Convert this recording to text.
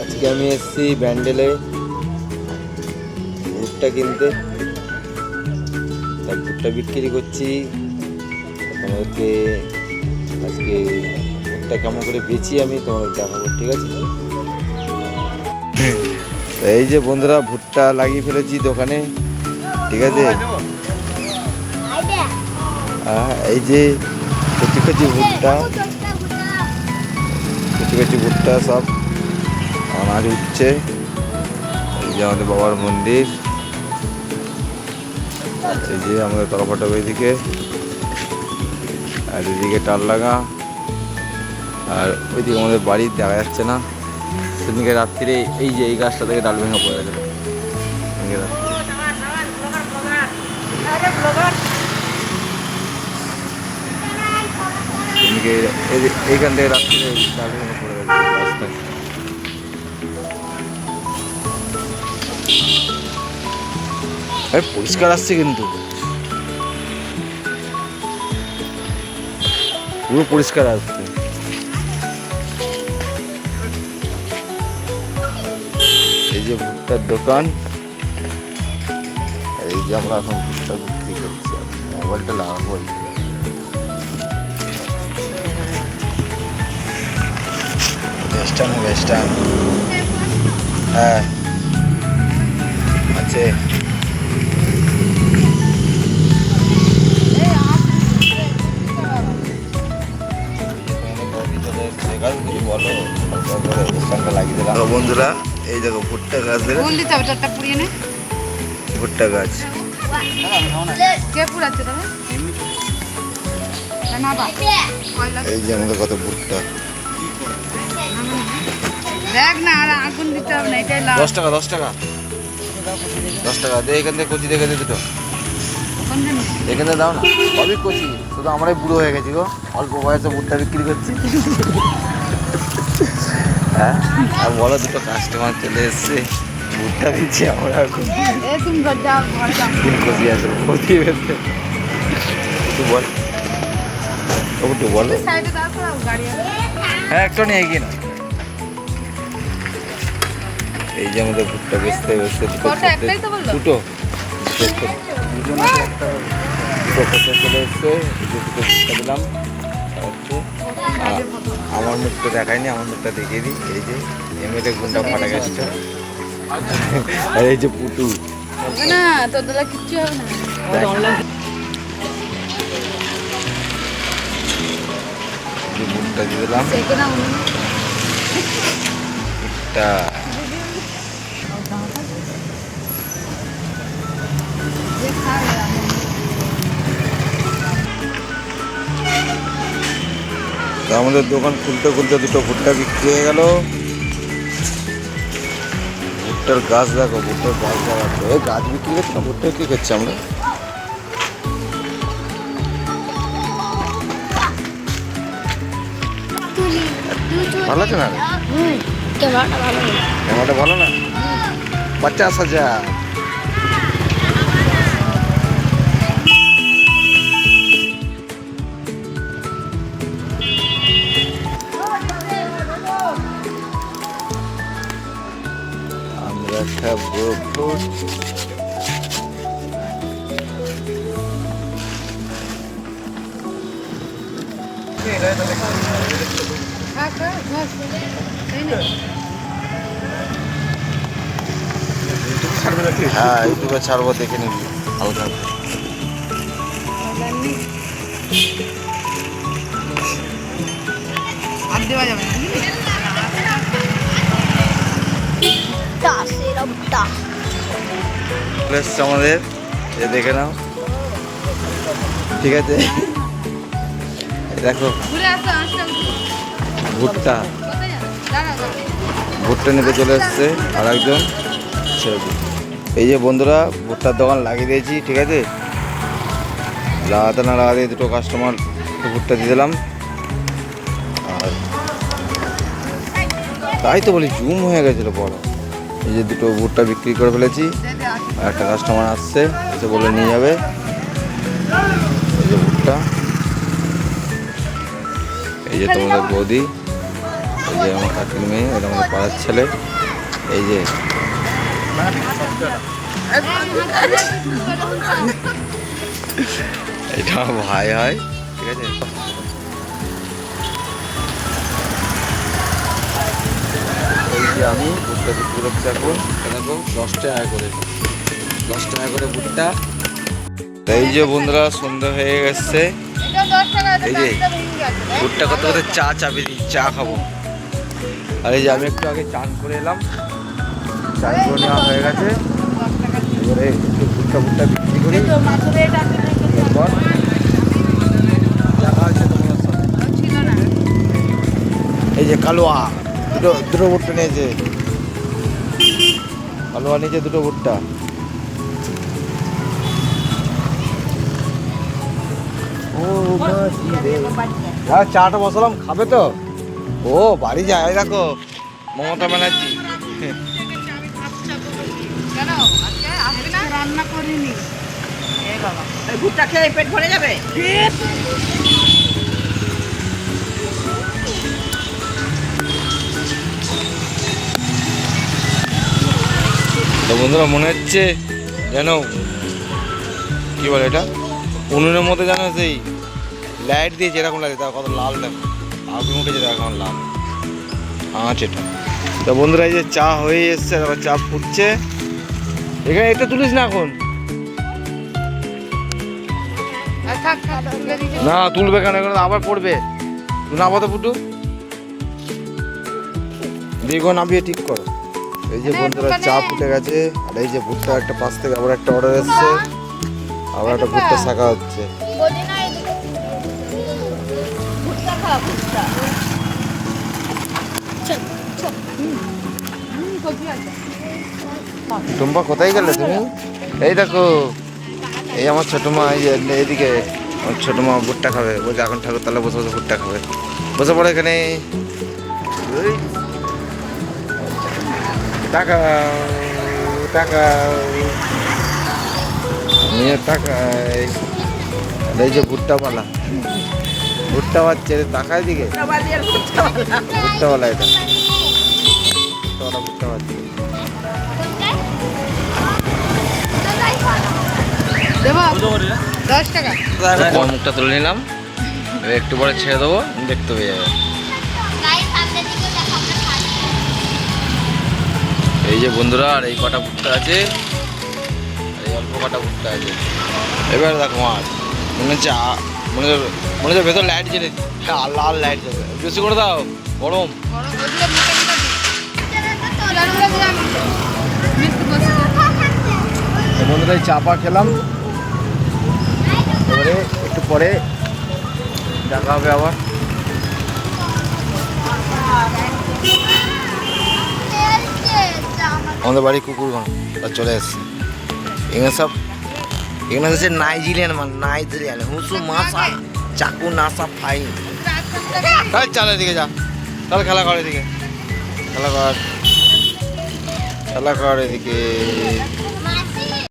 আজকে আমি এসেছি ব্যান্ডেলে ভুট্টা কিনতে। তা ভুট্টা বিক্রি করছি। তোমাদেরকে আজকে ভুট্টা কেমন করে বেচি আমি তোমাদের দেখাবো, ঠিক আছে? এই যে বন্ধুরা, ভুট্টা লাগিয়ে ফেলেছি দোকানে, ঠিক আছে? এই যে কচি কচি ভুট্টা, কচি কচি ভুট্টা সব। আনাজ উঠছে এই যে আমাদের বাবার মন্দির। এই যে আমাদের তরফাটা ওইদিকে আর এদিকে টাল লাগা আর ওইদিকে আমাদের বাড়ি দেখা যাচ্ছে না। সেদিনকে রাত্রিরে এই যে এই গাছটা থেকে ডাল ভেঙে পড়ে যে- এইখান থেকে রাত্রিরে ডাল ভেঙে পড়ে গেছে। রাস্তায় আরে পরিষ্কার আসছে কিন্তু। পুরো পরিষ্কার আসছে। এই যে ভুট্টার দোকান এই যে আমরা এখন ভুট্টা বিক্রি করছি। মোবাইলটা লাগাবো। ওয়েস্টার্ন ওয়েস্টার্ন হ্যাঁ। আছে। বন্ধুরা এই দেখো ভুট্টা গাছ দেখো কোন দিতে হবে চারটা পুড়িয়ে নে। ভুট্টা গাছ। এই যে আমাদের কত ভুট্টা। দেখ না আর আগুন দিতে হবে না এটাই লাভ। দশ টাকা দশ টাকা। দশ টাকা দে এখান থেকে কচি দেখে দে দুটো। এখানে দাও না। সবই কচি শুধু আমরাই বুড়ো হয়ে গেছি গো। অল্প বয়সে ভুট্টা বিক্রি করছি। হ্যাঁ? আর বলো দুটো কাস্টমার চলে এসছে। ভুট্টা দিচ্ছি আমরা এখন। কচি আছে কচি বেরতে একটু বল। একটু বলো। হ্যাঁ একটা নিয়ে এগিয়ে না এই যে আমাদের ভুট্টা বেচতে বেচতে দুটো? দুটো। দুটো চলে এসছে। দুটো ভুট্টা দিলাম। হচ্ছে আমার মুখটা দেখায়নি আমার মুখটা দেখিয়ে দিই। এই যে এমএলএ গুন্ডা ফাটা গেছে। আর এই যে পুটু। না তোর দাদা কিচ্ছু হবে না। দিয়ে দিলাম। তো আমাদের দোকান খুলতে খুলতে দুটো ভুট্টা বিক্রি হয়ে গেল। ভুট্টার গাছ দেখো ভুট্টার গাছ দেখাচ্ছে। এই গাছ বিক্রি করছি না ভুট্টা বিক্রি করছি আমরা। ভালো আছে না? ক্যামেরাটা ভালো। না? পঞ্চাশ হাজার আমরা খাব ভোট হ্যাঁ ইউটিউবে ছাড়বো দেখে নিবি। হালকা। দেওয়া যাবে না এসছে আমাদের দেখে নাও। ঠিক আছে? দেখো ভুট্টা। ভুট্টা নিতে চলে এসছে আর একজন ছেড়ে এই যে বন্ধুরা ভুট্টার দোকান লাগিয়ে দিয়েছি ঠিক আছে? লাগাতে না লাগাতে দুটো কাস্টমার ভুট্টা দিয়ে দিলাম। আর তাই তো বলি জুম হয়ে গেছিল বড়। এই যে দুটো ভুট্টা বিক্রি করে ফেলেছি, আর একটা কাস্টমার আসছে, এসে বলে নিয়ে যাবে। এই যে ভুট্টা এই যে তোমাদের বৌদি, এই যে আমার কাকির মেয়ে, এটা আমাদের পাড়ার ছেলে। এই যে। এটা ভাই হয়, ঠিক আছে? যে আমি ভুট্টা বিক্রি করছি এখন দেখো দশ টাকা করে। দশ টাকা করে ভুট্টা। এই যে বন্ধুরা, সন্ধ্যা হয়ে গেছে। এই যে ভুট্টা কত করে? চা চাবি দিই, চা খাব। আর এই যে আমি একটু আগে চান করে এলাম। চান করে নেওয়া হয়ে গেছে। এবারে একটু ভুট্টা ভুট্টা বিক্রি করি। এরপর এই যে কালোয়া। দুটো দুটো ভুট্টা নিয়েছে। কালোয়া নিয়েছে দুটো ভুট্টা। ও মাসি রে? চাটা বসালাম খাবে তো? ও বাড়ি যায় দেখো মমতা ব্যানার্জি। কেন আজকে আসবে না রান্না করিনি। এ বাবা এই ভুট্টা খেয়ে পেট ভরে যাবে? বন্ধুরা, মনে হচ্ছে যেন, কি বলে এটা? উনুনের মধ্যে যেন সেই লাইট দিয়ে যেরকম লাগে, তার কত লাল দেখো। আগুন উঠেছে এখন লাল। আঁচ এটা। তো বন্ধুরা, এই যে চা হয়ে এসছে, তারপর চা ফুটছে। এখানে এটা তুলিস না এখন? না, তুলবে কেন? এখানে আবার পড়বে। নামাতে ফুটু। বেগুন নামিয়ে ঠিক করো। এই যে বন্ধুরা, চা ফুটে গেছে, আর এই যে ভুট্টা একটা পাশ থেকে আবার একটা অর্ডার এসছে। আবার একটা ভুট্টা শাখা হচ্ছে। এদিকে টুম্পা, কোথায় গেলে তুমি? এই দেখো, এই আমার ছোট মা এইদিকে আমার ছোট মা ভুট্টা খাবে। বলছে, এখন ঠাকুর তাহলে বসে বসে ভুট্টা খাবে। বসে পড়ে এখানে। টাকা টাকা নিয়ে টাকা এই যে ভুট্টাওয়ালা। ভুট্টাওয়ার ছেড়ে টাকায় দিকে? ভুট্টাওয়ালা এটা। ভুট্টাওয়ালা ভুট্টাওয়ালা দেবো দশ টাকা। তোমার মুখটা তুলে নিলাম। একটু পরে ছেড়ে দেবো দেখতে পেয়ে যাবে। এই যে বন্ধুরা, আর এই কটা ভুট্টা আছে। এই অল্প কটা ভুট্টা আছে। এবার দেখো মাছ। মনে হচ্ছে মনে হচ্ছে মনে হচ্ছে ভেতর লাইট জ্বলে হ্যাঁ লাল লাইট জ্বলে বেশি করে দাও, গরম। বন্ধুরা, এই চাপা খেলাম। এবারে একটু পরে দেখা হবে আবার। আমাদের বাড়ি কুকুরগঞ্জ চলে এসছে। এখানে সব এখানে হচ্ছে নাইজেরিয়ান মাল নাইজেরিয়ান হুসু মাসা চাকু নাসা ফাই তাহলে চাল এদিকে যা। তাহলে খেলা কর এদিকে। খেলা কর। খেলা কর এদিকে।